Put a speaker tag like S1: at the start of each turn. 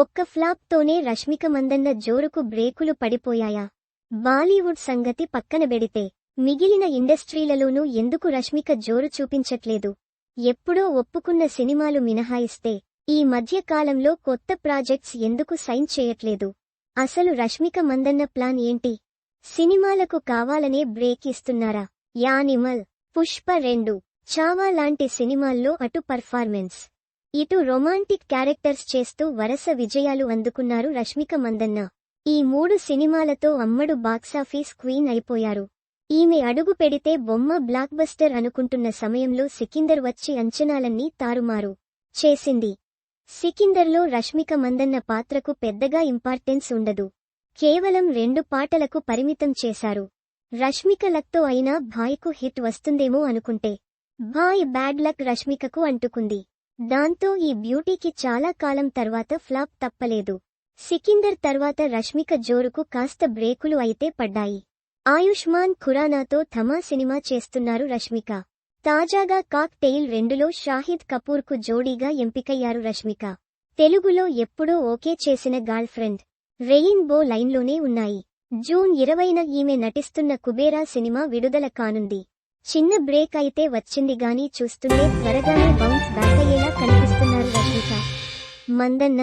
S1: ఒక్క ఫ్లాప్ తోనే రష్మిక మందన్న జోరుకు బ్రేకులు పడిపోయాయా? బాలీవుడ్ సంగతి పక్కనబెడితే మిగిలిన ఇండస్ట్రీలలోనూ ఎందుకు రష్మిక జోరు చూపించట్లేదు? ఎప్పుడో ఒప్పుకున్న సినిమాలు మినహాయిస్తే ఈ మధ్యకాలంలో కొత్త ప్రాజెక్ట్స్ ఎందుకు సైన్ చేయట్లేదు? అసలు రష్మిక మందన్న ప్లాన్ ఏంటి? సినిమాలకు కావాలనే బ్రేక్ ఇస్తున్నారా? యానిమల్ పుష్ప రెండు చావా లాంటి సినిమాల్లో అటు పర్ఫార్మెన్స్ ఇటు రొమాంటిక్ క్యారెక్టర్స్ చేస్తూ వరస విజయాలు అందుకున్నారు రష్మిక మందన్న. ఈ మూడు సినిమాలతో అమ్మడు బాక్సాఫీస్ క్వీన్ అయిపోయారు. ఈమె అడుగు పెడితే బొమ్మ బ్లాక్ బస్టర్ అనుకుంటున్న సమయంలో సికిందర్ వచ్చి అంచనాలన్నీ తారుమారు చేసింది. సికిందర్లో రష్మిక మందన్న పాత్రకు పెద్దగా ఇంపార్టెన్స్ ఉండదు. కేవలం రెండు పాటలకు పరిమితం చేశారు. రష్మిక లక్తో అయినా భాయ్కు హిట్ వస్తుందేమో అనుకుంటే. భాయ్ బ్యాడ్ లక్ రష్మికకు అంటుకుంది. దాంతో ఈ బ్యూటీకి చాలా కాలం తర్వాత ఫ్లాప్ తప్పలేదు. సికిందర్ తర్వాత రష్మిక జోరుకు కాస్త బ్రేకులు అయితే పడ్డాయి. ఆయుష్మాన్ ఖురానాతో థమా సినిమా చేస్తున్నారు రష్మిక. తాజాగా కాక్ టెయిల్ రెండులో షాహిద్ కపూర్కు జోడీగా ఎంపికయ్యారు రష్మిక. తెలుగులో ఎప్పుడో ఓకే చేసిన గర్ల్ ఫ్రెండ్. రెయిన్బో లైన్లోనే ఉన్నాయి. జూన్ ఇరవైన ఈమె నటిస్తున్న కుబేరా సినిమా విడుదల కానుంది. చిన్న బ్రేక్ అయితే వచ్చింది గాని చూస్తుంటే త్వరగానే బౌన్స్ బ్యాక్ అయ్యేలా కనిపిస్తున్నారు రష్మిక మందన్న.